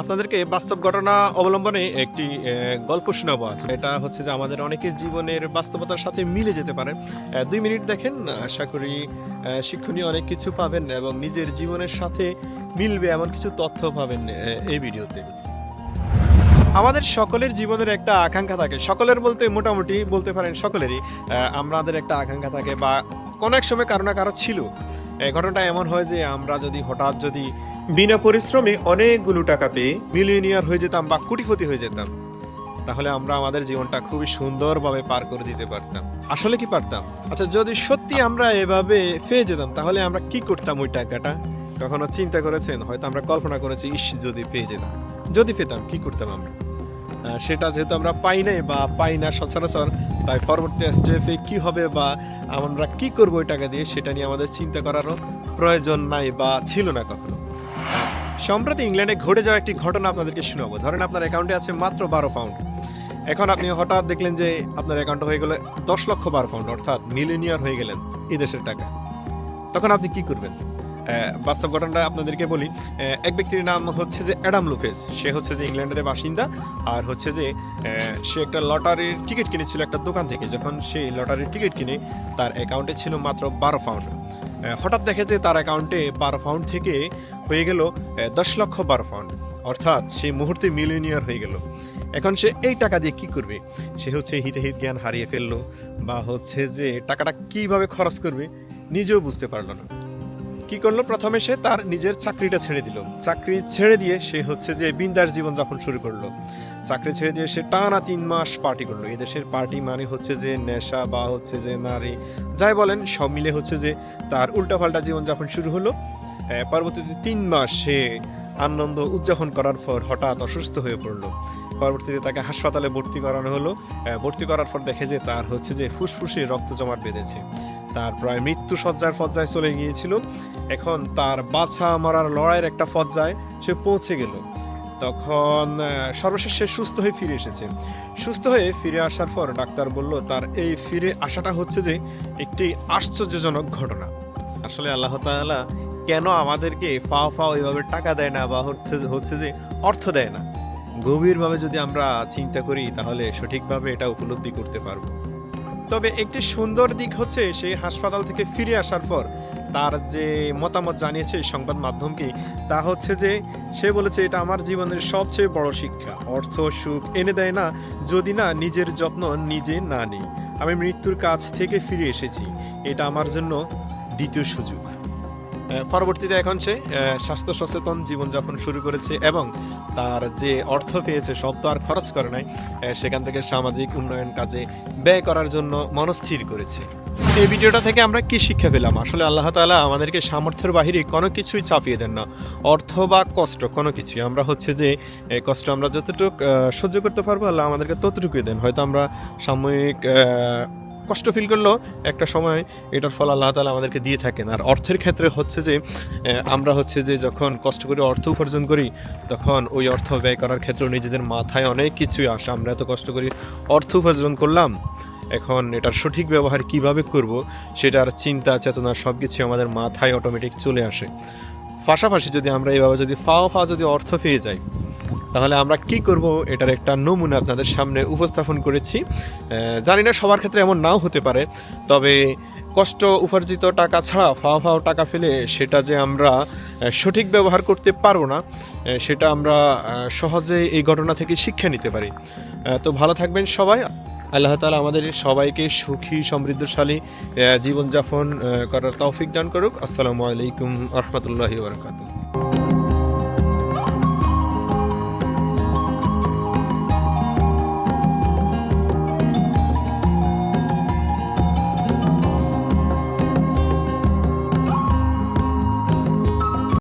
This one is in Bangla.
আপনাদেরকে বাস্তব ঘটনা অবলম্বনে একটি গল্প শোনাবো আছে এটা হচ্ছে যে আমাদের অনেকের জীবনের বাস্তবতার সাথে মিলে যেতে পারে। দুই মিনিট দেখেন, আশা করি শিক্ষণীয় অনেক কিছু পাবেন এবং নিজের জীবনের সাথে মিলবে এমন কিছু তথ্য পাবেন এই ভিডিওতে। আমাদের সকলের জীবনের একটা আকাঙ্ক্ষা থাকে। সকলের বলতে মোটামুটি বলতে পারেন সকলেরই আমাদের একটা আকাঙ্ক্ষা থাকে বা কোনো এক সময় কারও না কারও ছিল। ঘটনাটা এমন হয় যে আমরা যদি হঠাৎ যদি বিনা পরিশ্রমে অনেকগুলো টাকা পেয়ে মিলিয়নিয়ার হয়ে যেতাম বা কোটিপতি হয়ে যেতাম। তাহলে আমরা আমাদের জীবনটা খুবই সুন্দরভাবে পার করে দিতে পারতাম। আসলে কি পারতাম? আচ্ছা যদি সত্যি আমরা এভাবে পেয়ে যেতাম, তাহলে আমরা কি করতাম ওই টাকাটা? কখনো চিন্তা করেছেন? হয়তো আমরা কল্পনা করেছি, ইস, যদি পেয়ে যেতাম। যদি পেতাম, কি করতাম আমরা? সেটা যেহেতু আমরা পাই নাই বা পাই না সচরাচর, তাই পরবর্তী স্টেপে কি হবে বা আমরা কি করব ওই টাকা দিয়ে, সেটা নিয়ে আমাদের চিন্তা করারও প্রয়োজন নাই বা ছিল না কখনো। সম্প্রতি ইংল্যান্ডে ঘটে যাওয়া একটি ঘটনা আপনাদেরকে শোনাবো। ধরেন আপনার অ্যাকাউন্টে আছে মাত্র বারো পাউন্ড এখন আপনি হঠাৎ দেখলেন যে আপনার অ্যাকাউন্টে হয়ে গেল দশ লক্ষ বারো পাউন্ড অর্থাৎ মিলিনিয়ার হয়ে গেলেন এই দেশের টাকা তখন আপনি কি করবেন? বাস্তব ঘটনাটা আপনাদেরকে বলি। এক ব্যক্তির নাম হচ্ছে যে অ্যাডাম লুফেজ সে হচ্ছে যে ইংল্যান্ডের বাসিন্দা, আর হচ্ছে যে সে একটা লটারির টিকিট কিনেছিল একটা দোকান থেকে। যখন সে লটারির টিকিট কিনে, তার অ্যাকাউন্টে ছিল মাত্র বারো পাউন্ড হঠাৎ দেখে যে তার অ্যাকাউন্টে বারো পাউন্ড থেকে হয়ে গেল দশ লক্ষ বারো পাউন্ড। অর্থাৎ সে মুহূর্তে মিলিয়নিয়ার হয়ে গেল। এখন সে এই টাকা দিয়ে কি করবে? সে হচ্ছে হিতাহিত জ্ঞান হারিয়ে ফেলল, বা হচ্ছে যে টাকাটা কীভাবে খরচ করবে, নিজেও বুঝতে পারল না। কি করল? প্রথমে সে তার নিজের চাকরিটা ছেড়ে দিল। চাকরি ছেড়ে দিয়ে সে হচ্ছে যে বিন্দার জীবন যাপন শুরু করল। চাকরি ছেড়ে দিয়ে সে টানা তিন মাস পার্টি করল। এদেশের পার্টি মানে হচ্ছে যে নেশা বা হচ্ছে যে নারী, যাই বলেন, সব মিলে হচ্ছে যে তার উল্টাপাল্টা জীবনযাপন শুরু হলো। পরবর্তীতে তিন মাস সে আনন্দ উদযাপন করার পর হঠাৎ অসুস্থ হয়ে পড়ল। পরবর্তীতে তাকে হাসপাতালে ভর্তি করানো হলো। ভর্তি করার পর দেখে যে তার হচ্ছে যে ফুসফুসে রক্ত জমাট বেঁধেছে। তার প্রায় মৃত্যু সজ্জার পর্যায়ে চলে গিয়েছিল। এখন তার বাছা মরার লড়াইয়ের একটা পর্যায়ে সে পৌঁছে গেল। তখন সর্বশেষ সে সুস্থ হয়ে ফিরে এসেছে। সুস্থ হয়ে ফিরে আসার পর ডাক্তার বলল, তার এই ফিরে আসাটা হচ্ছে যে একটি আশ্চর্যজনক ঘটনা। আসলে আল্লাহ তাআলা কেন আমাদেরকে ফাও ফাও এভাবে টাকা দেয় না বা হচ্ছে হচ্ছে যে অর্থ দেয় না? গভীরভাবে যদি আমরা চিন্তা করি, তাহলে সঠিকভাবে এটা উপলব্ধি করতে পারব। তবে একটি সুন্দর দিক হচ্ছে, সেই হাসপাতাল থেকে ফিরে আসার পর তার যে মতামত জানিয়েছে সংবাদ মাধ্যমকে তা হচ্ছে যে সে বলেছে, এটা আমার জীবনের সবচেয়ে বড় শিক্ষা। অর্থ সুখ এনে দেয় না, যদি না নিজের যত্ন নিজে না নিই। আমি মৃত্যুর কাছ থেকে ফিরে এসেছি। এটা আমার জন্য দ্বিতীয় সুযোগ। পরবর্তীতে এখন সে স্বাস্থ্য সচেতন জীবনযাপন শুরু করেছে এবং তার যে অর্থ পেয়েছে সব তো আর খরচ করে নাই সেখান থেকে সামাজিক উন্নয়ন কাজে ব্যয় করার জন্য মনস্থির করেছে। এই ভিডিওটা থেকে আমরা কি শিক্ষা পেলাম? আসলে আল্লাহ তালা আমাদেরকে সামর্থ্যের বাহিরে কোনো কিছুই চাপিয়ে দেন না। অর্থ বা কষ্ট কোনো কিছুই। আমরা হচ্ছে যে কষ্ট আমরা যতটুকু সহ্য করতে পারব, আল্লাহ আমাদেরকে ততটুকুই দেন। হয়তো আমরা সাময়িক কষ্ট ফিল করলেও একটা সময় এটার ফল আল্লাহ তালা আমাদেরকে দিয়ে থাকেন। আর অর্থের ক্ষেত্রে হচ্ছে যে আমরা হচ্ছে যে যখন কষ্ট করে অর্থ উপার্জন করি, তখন ওই অর্থ ব্যয় করার ক্ষেত্রে নিজেদের মাথায় অনেক কিছুই আসে। আমরা এত কষ্ট করি অর্থ উপার্জন করলাম, এখন এটার সঠিক ব্যবহার কীভাবে করব, সেটার চিন্তা, চেতনা সব কিছু আমাদের মাথায় অটোমেটিক চলে আসে। পাশাপাশি যদি আমরা এইভাবে যদি ফাও ফাও যদি অর্থ পেয়ে যাই তাহলে আমরা কি করব? এটার একটা নমুনা আপনাদের সামনে উপস্থাপন করেছি। জানি না সবার ক্ষেত্রে এমন নাও হতে পারে, তবে কষ্ট উপার্জিত টাকা ছাড়া, ফাও ফাও টাকা ফেলে সেটা যে আমরা সঠিক ব্যবহার করতে পারব না সেটা আমরা সহজে এই ঘটনা থেকে শিক্ষা নিতে পারি। তো ভালো থাকবেন সবাই। আল্লাহ তালা আমাদের সবাইকে সুখী, সমৃদ্ধশালী জীবনযাপন করার তৌফিক দান করুক। আসসালামু আলাইকুম রহমতুল্লাহি বারকাত